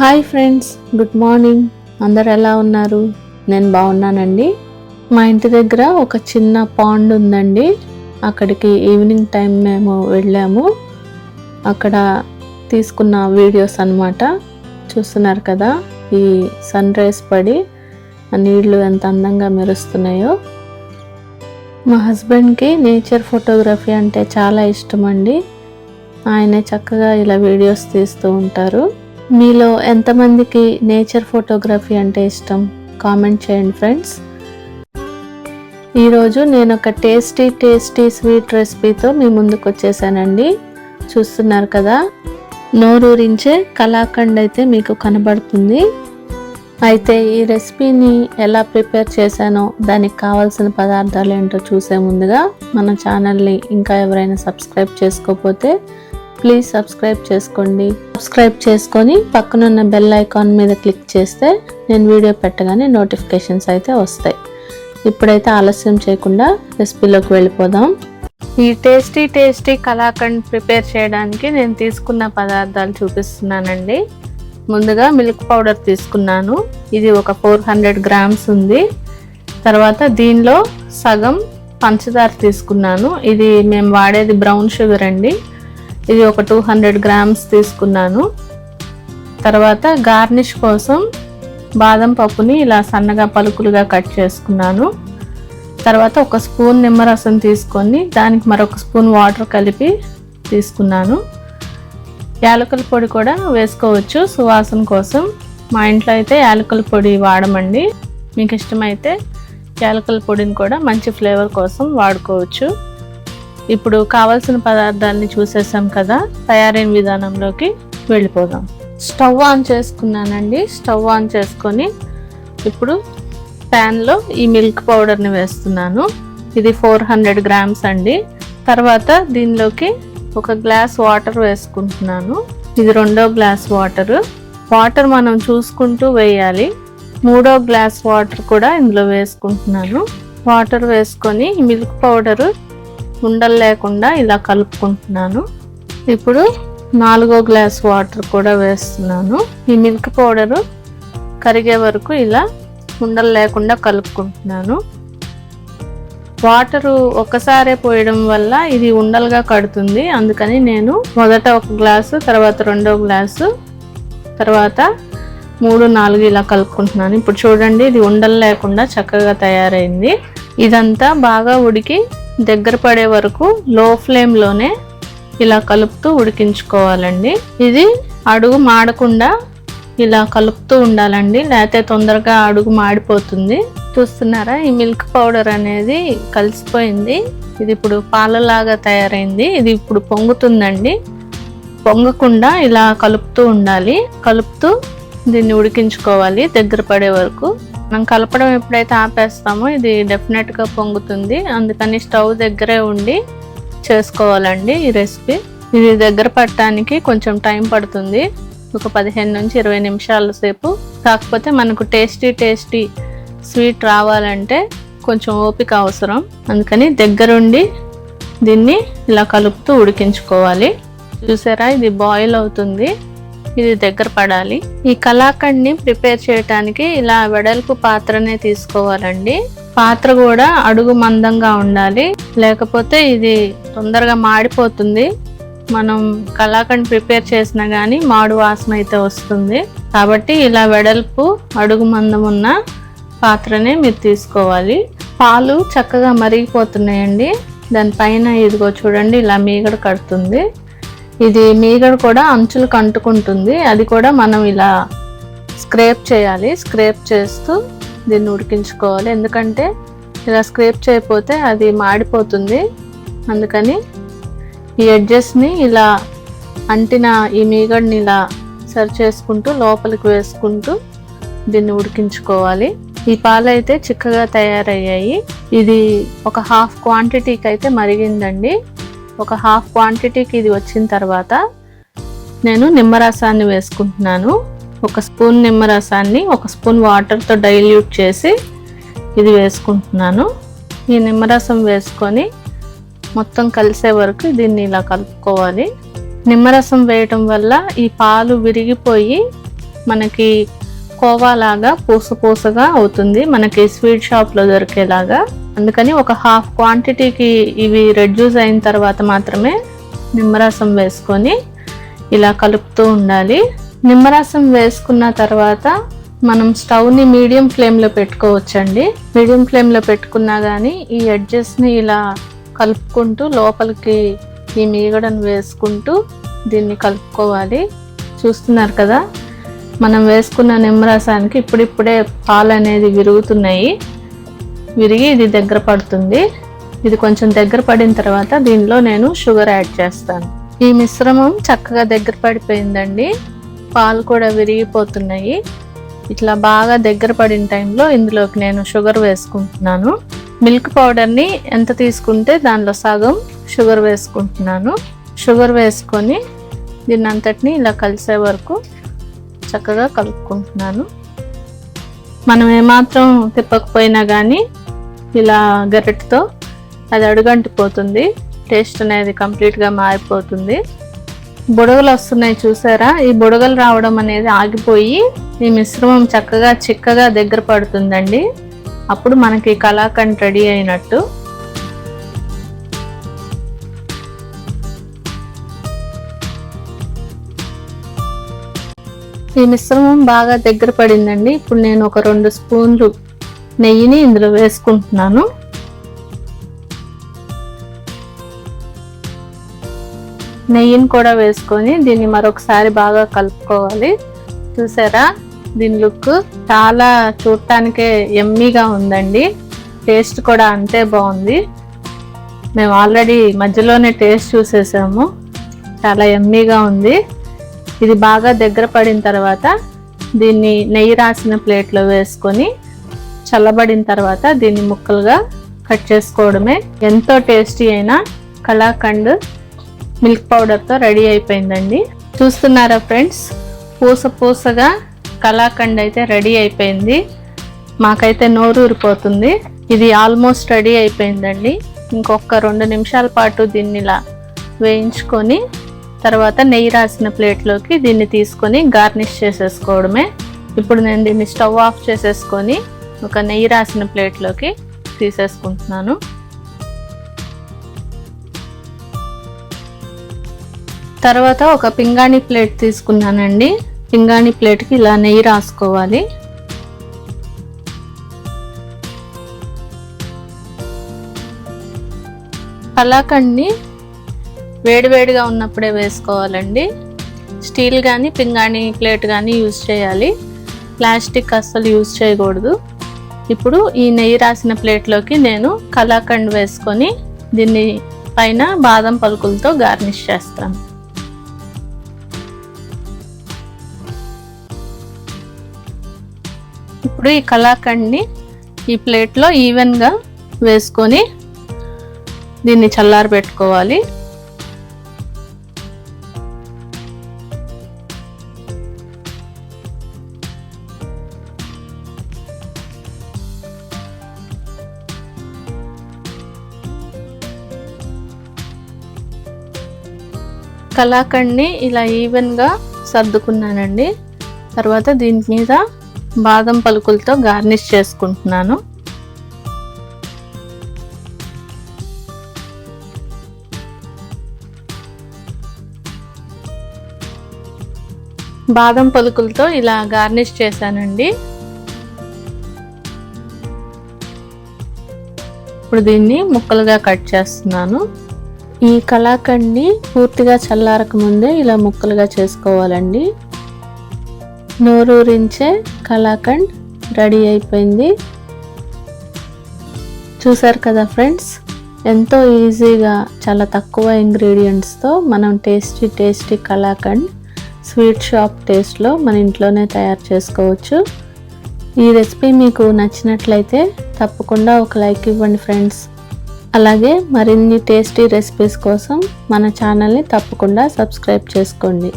Hi friends good morning. అందరు ఎలా ఉన్నారు? నేను బాగున్నానండి. మా ఇంటి దగ్గర ఒక చిన్న పాండ్ ఉందండి. అక్కడికి ఈవినింగ్ టైం మేము వెళ్ళాము. అక్కడ తీసుకున్న వీడియోస్ అన్నమాట. చూస్తున్నారు కదా ఈ సన్ రైస్ పడి ఆ నీళ్ళు ఎంత అందంగా మెరుస్తున్నాయో. మా హస్బెండ్కి నేచర్ ఫోటోగ్రఫీ అంటే చాలా ఇష్టం అండి ఆయన చక్కగా ఇలా వీడియోస్ తీస్తూ ఉంటారు. మీలో ఎంతమందికి నేచర్ ఫోటోగ్రఫీ అంటే ఇష్టం? కామెంట్ చేయండి ఫ్రెండ్స్. ఈరోజు నేను ఒక టేస్టీ టేస్టీ స్వీట్ రెసిపీతో మీ ముందుకు వచ్చేసానండి. చూస్తున్నారు కదా నోరూరించే కళాఖండ్ అయితే మీకు కనబడుతుంది. అయితే ఈ రెసిపీని ఎలా ప్రిపేర్ చేశానో దానికి కావాల్సిన పదార్థాలు ఏంటో చూసే ముందుగా మన ఛానల్ని ఇంకా ఎవరైనా సబ్స్క్రైబ్ చేసుకోకపోతే ప్లీజ్ సబ్స్క్రైబ్ చేసుకోండి. సబ్స్క్రైబ్ చేసుకొని పక్కనున్న బెల్ ఐకాన్ మీద క్లిక్ చేస్తే నేను వీడియో పెట్టగానే నోటిఫికేషన్స్ అయితే వస్తాయి. ఇప్పుడైతే ఆలస్యం చేయకుండా రెసిపీలోకి వెళ్ళిపోదాం. ఈ టేస్టీ టేస్టీ కలాకండ్ ప్రిపేర్ చేయడానికి నేను తీసుకున్న పదార్థాలు చూపిస్తున్నానండి. ముందుగా మిల్క్ పౌడర్ తీసుకున్నాను. ఇది ఒక ఫోర్ హండ్రెడ్ గ్రామ్స్ ఉంది. తర్వాత దీనిలో సగం పంచదార తీసుకున్నాను. ఇది మేము వాడేది బ్రౌన్ షుగర్ అండి. ఇది ఒక టూ హండ్రెడ్ గ్రామ్స్ తీసుకున్నాను. తర్వాత గార్నిష్ కోసం బాదం పప్పుని ఇలా సన్నగా పలుకులుగా కట్ చేసుకున్నాను. తర్వాత ఒక స్పూన్ నిమ్మరసం తీసుకొని దానికి మరొక స్పూన్ వాటర్ కలిపి తీసుకున్నాను. యాలకుల పొడి కూడా వేసుకోవచ్చు సువాసన కోసం. మా ఇంట్లో అయితే యాలకుల పొడి వాడమండి. మీకు ఇష్టమైతే యాలకుల పొడిని కూడా మంచి ఫ్లేవర్ కోసం వాడుకోవచ్చు. ఇప్పుడు కావాల్సిన పదార్థాన్ని చూసేసాం కదా తయారైన విధానంలోకి వెళ్ళిపోదాం. స్టవ్ ఆన్ చేసుకున్నానండి. స్టవ్ ఆన్ చేసుకొని ఇప్పుడు ప్యాన్లో ఈ మిల్క్ పౌడర్ని వేస్తున్నాను. ఇది ఫోర్ హండ్రెడ్ గ్రామ్స్ అండి. తర్వాత దీనిలోకి ఒక గ్లాస్ వాటర్ వేసుకుంటున్నాను. ఇది రెండో గ్లాస్ వాటర్. వాటర్ మనం చూసుకుంటూ వేయాలి. మూడో గ్లాస్ వాటర్ కూడా ఇందులో వేసుకుంటున్నాను. వాటర్ వేసుకొని మిల్క్ పౌడరు ఉండలు లేకుండా ఇలా కలుపుకుంటున్నాను. ఇప్పుడు నాలుగో గ్లాస్ వాటర్ కూడా వేస్తున్నాను. ఈ మిల్క్ పౌడరు కరిగే వరకు ఇలా ఉండలు లేకుండా కలుపుకుంటున్నాను. వాటరు ఒక్కసారే పోయడం వల్ల ఇది ఉండలుగా కడుతుంది. అందుకని నేను మొదట ఒక గ్లాసు తర్వాత రెండో గ్లాసు తర్వాత మూడు నాలుగు ఇలా కలుపుకుంటున్నాను. ఇప్పుడు చూడండి ఇది ఉండలు లేకుండా చక్కగా తయారైంది. ఇదంతా బాగా ఉడికి దగ్గర పడే వరకు లో ఫ్లేమ్లోనే ఇలా కలుపుతూ ఉడికించుకోవాలండి. ఇది అడుగు మాడకుండా ఇలా కలుపుతూ ఉండాలండి. లేకపోతే తొందరగా అడుగు మాడిపోతుంది. చూస్తున్నారా? ఈ మిల్క్ పౌడర్ అనేది కలిసిపోయింది. ఇది ఇప్పుడు పాలలాగా తయారైంది. ఇది ఇప్పుడు పొంగుతుందండి. పొంగకుండా ఇలా కలుపుతూ ఉండాలి. కలుపుతూ దీన్ని ఉడికించుకోవాలి దగ్గర పడే వరకు. మనం కలపడం ఎప్పుడైతే ఆపేస్తామో ఇది డెఫినెట్గా పొంగుతుంది. అందుకని స్టవ్ దగ్గరే ఉండి చేసుకోవాలండి ఈ రెసిపీ ఇది దగ్గర పట్టడానికి కొంచెం టైం పడుతుంది. ఒక పదిహేను నుంచి ఇరవై నిమిషాల సేపు. కాకపోతే మనకు టేస్టీ టేస్టీ స్వీట్ రావాలంటే కొంచెం ఓపిక అవసరం. అందుకని దగ్గరుండి దీన్ని ఇలా కలుపుతూ ఉడికించుకోవాలి. చూసారా? ఇది బాయిల్ అవుతుంది. ఇది దగ్గర పడాలి. ఈ కలాకండ్ని ప్రిపేర్ చేయటానికి ఇలా వెడల్పు పాత్రనే తీసుకోవాలండి. పాత్ర కూడా అడుగు మందంగా ఉండాలి. లేకపోతే ఇది తొందరగా మాడిపోతుంది. మనం కలాకండ్ ప్రిపేర్ చేసినా కానీ మాడు వాసన అయితే వస్తుంది. కాబట్టి ఇలా వెడల్పు అడుగు మందం ఉన్న పాత్రనే మీరు తీసుకోవాలి. పాలు చక్కగా మరిగిపోతున్నాయండి. దానిపైన ఇదిగో చూడండి ఇలా మీగడ కడుతుంది. ఇది మీగడ కూడా అంచులకు అంటుకుంటుంది అది కూడా మనం ఇలా స్క్రేప్ చేయాలి. స్క్రేప్ చేస్తూ దీన్ని ఉడికించుకోవాలి. ఎందుకంటే ఇలా స్క్రేప్ చేయకపోతే అది మాడిపోతుంది. అందుకని ఈ ఎడ్జెస్ని ఇలా అంటిన ఈ మీగడ్ని ఇలా సరి చేసుకుంటూ లోపలికి వేసుకుంటూ దీన్ని ఉడికించుకోవాలి. ఈ పాలు అయితే చిక్కగా తయారయ్యాయి. ఇది ఒక హాఫ్ క్వాంటిటీకి అయితే మరిగిందండి. ఒక హాఫ్ క్వాంటిటీకి ఇది వచ్చిన తర్వాత నేను నిమ్మరసాన్ని వేసుకుంటున్నాను. ఒక స్పూన్ నిమ్మరసాన్ని ఒక స్పూన్ వాటర్తో డైల్యూట్ చేసి ఇది వేసుకుంటున్నాను. ఈ నిమ్మరసం వేసుకొని మొత్తం కలిసే వరకు దీన్ని ఇలా కలుపుకోవాలి. నిమ్మరసం వేయటం వల్ల ఈ పాలు విరిగిపోయి మనకి కోవా లాగా పూస పూసగా అవుతుంది. మనకి స్వీట్ షాప్లో దొరికేలాగా. అందుకని ఒక హాఫ్ క్వాంటిటీకి ఇవి రెడ్యూస్ అయిన తర్వాత మాత్రమే నిమ్మరసం వేసుకొని ఇలా కలుపుతూ ఉండాలి. నిమ్మరసం వేసుకున్న తర్వాత మనం స్టవ్ని మీడియం ఫ్లేమ్లో పెట్టుకోవచ్చండి. మీడియం ఫ్లేమ్లో పెట్టుకున్నా కానీ ఈ ఎడ్జెస్ని ఇలా కలుపుకుంటూ లోపలికి ఈ మీగడను వేసుకుంటూ దీన్ని కలుపుకోవాలి. చూస్తున్నారు కదా? మనం వేసుకున్న నిమ్మరసానికి ఇప్పుడిప్పుడే పాలు అనేది విరుగుతున్నాయి. విరిగి ఇది దగ్గర పడుతుంది. ఇది కొంచెం దగ్గర పడిన తర్వాత దీనిలో నేను షుగర్ యాడ్ చేస్తాను. ఈ మిశ్రమం చక్కగా దగ్గర పడిపోయిందండి. పాలు కూడా విరిగిపోతున్నాయి. ఇట్లా బాగా దగ్గర పడిన టైంలో ఇందులోకి నేను షుగర్ వేసుకుంటున్నాను. మిల్క్ పౌడర్ని ఎంత తీసుకుంటే దానిలో సగం షుగర్ వేసుకుంటున్నాను. షుగర్ వేసుకొని దీన్ని అంతటిని ఇలా కలిసే వరకు చక్కగా కలుపుకుంటున్నాను. మనం ఏమాత్రం తిప్పకపోయినా కానీ ఇలా గరిటతో అది అడుగంటిపోతుంది. టేస్ట్ అనేది కంప్లీట్గా మారిపోతుంది. బుడగలు వస్తున్నాయి చూసారా? ఈ బుడగలు రావడం అనేది ఆగిపోయి ఈ మిశ్రమం చక్కగా చిక్కగా దగ్గర పడుతుందండి. అప్పుడు మనకి కలాకండ్ రెడీ అయినట్టు. ఈ మిశ్రమం బాగా దగ్గర పడిందండి. ఇప్పుడు నేను ఒక రెండు స్పూన్లు నెయ్యిని ఇందులో వేసుకుంటున్నాను. నెయ్యిని కూడా వేసుకొని దీన్ని మరొకసారి బాగా కలుపుకోవాలి. చూసారా? దీని లుక్ చాలా చూడటానికే ఎమ్మీగా ఉందండి. టేస్ట్ కూడా అంతే బాగుంది. మేము ఆల్రెడీ మధ్యలోనే టేస్ట్ చూసేసాము. చాలా ఎమ్మీగా ఉంది. ఇది బాగా దగ్గర పడిన తర్వాత దీన్ని నెయ్యి రాసిన ప్లేట్లో వేసుకొని చల్లబడిన తర్వాత దీన్ని ముక్కలుగా కట్ చేసుకోవడమే. ఎంతో టేస్టీ అయిన కళాఖండ్ మిల్క్ పౌడర్తో రెడీ అయిపోయిందండి. చూస్తున్నారా ఫ్రెండ్స్? పూస పూసగా కళాఖండ్ అయితే రెడీ అయిపోయింది. మాకైతే నోరూరిపోతుంది. ఇది ఆల్మోస్ట్ రెడీ అయిపోయిందండి. ఇంకొక రెండు నిమిషాల పాటు దీన్ని ఇలా వేయించుకొని తర్వాత నెయ్యి రాసిన ప్లేట్లోకి దీన్ని తీసుకొని గార్నిష్ చేసేసుకోవడమే. ఇప్పుడు నేను దీన్ని స్టవ్ ఆఫ్ చేసేసుకొని ఒక నెయ్యి రాసిన ప్లేట్లోకి తీసేసుకుంటున్నాను. తర్వాత ఒక పింగాణి ప్లేట్ తీసుకున్నానండి. పింగాణి ప్లేట్కి ఇలా నెయ్యి రాసుకోవాలి. కలాకండ్ని వేడివేడిగా ఉన్నప్పుడే వేసుకోవాలండి. స్టీల్ కానీ పింగాణి ప్లేట్ కానీ యూజ్ చేయాలి. ప్లాస్టిక్ అస్సలు యూజ్ చేయకూడదు. ఇప్పుడు ఈ నెయ్యి రాసిన ప్లేట్లోకి నేను కలాకండ్ వేసుకొని దీన్ని పైన బాదం పలుకులతో గార్నిష్ చేస్తాను. ఇప్పుడు ఈ కలాకండ్ని ఈ ప్లేట్లో ఈవెన్గా వేసుకొని దీన్ని చల్లారి పెట్టుకోవాలి కలాకండ్ని ఇలా ఈవెన్గా సర్దుకున్నానండి. తర్వాత దీని మీద బాదం పలుకులతో గార్నిష్ చేసుకుంటున్నాను. బాదం పలుకులతో ఇలా గార్నిష్ చేశానండి. ఇప్పుడు దీన్ని ముక్కలుగా కట్ చేస్తున్నాను. ఈ కళాఖండ్ని పూర్తిగా చల్లారక ముందే ఇలా ముక్కలుగా చేసుకోవాలండి. నోరూరించే కళాఖండ్ రెడీ అయిపోయింది. చూసారు కదా ఫ్రెండ్స్ ఎంతో ఈజీగా చాలా తక్కువ ఇంగ్రీడియంట్స్తో మనం tasty tasty kalakand sweet shop టేస్ట్లో మన ఇంట్లోనే తయారు చేసుకోవచ్చు. ఈ రెసిపీ మీకు నచ్చినట్లయితే తప్పకుండా ఒక లైక్ ఇవ్వండి ఫ్రెండ్స్. అలాగే మరిన్ని టేస్టీ రెసిపీస్ కోసం మన ఛానల్ని తప్పకుండా సబ్స్క్రైబ్ చేసుకోండి.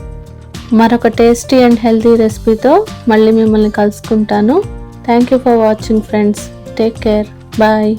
మరొక టేస్టీ అండ్ హెల్తీ రెసిపీతో మళ్ళీ మిమ్మల్ని కలుసుకుంటాను. Thank you for watching friends take care bye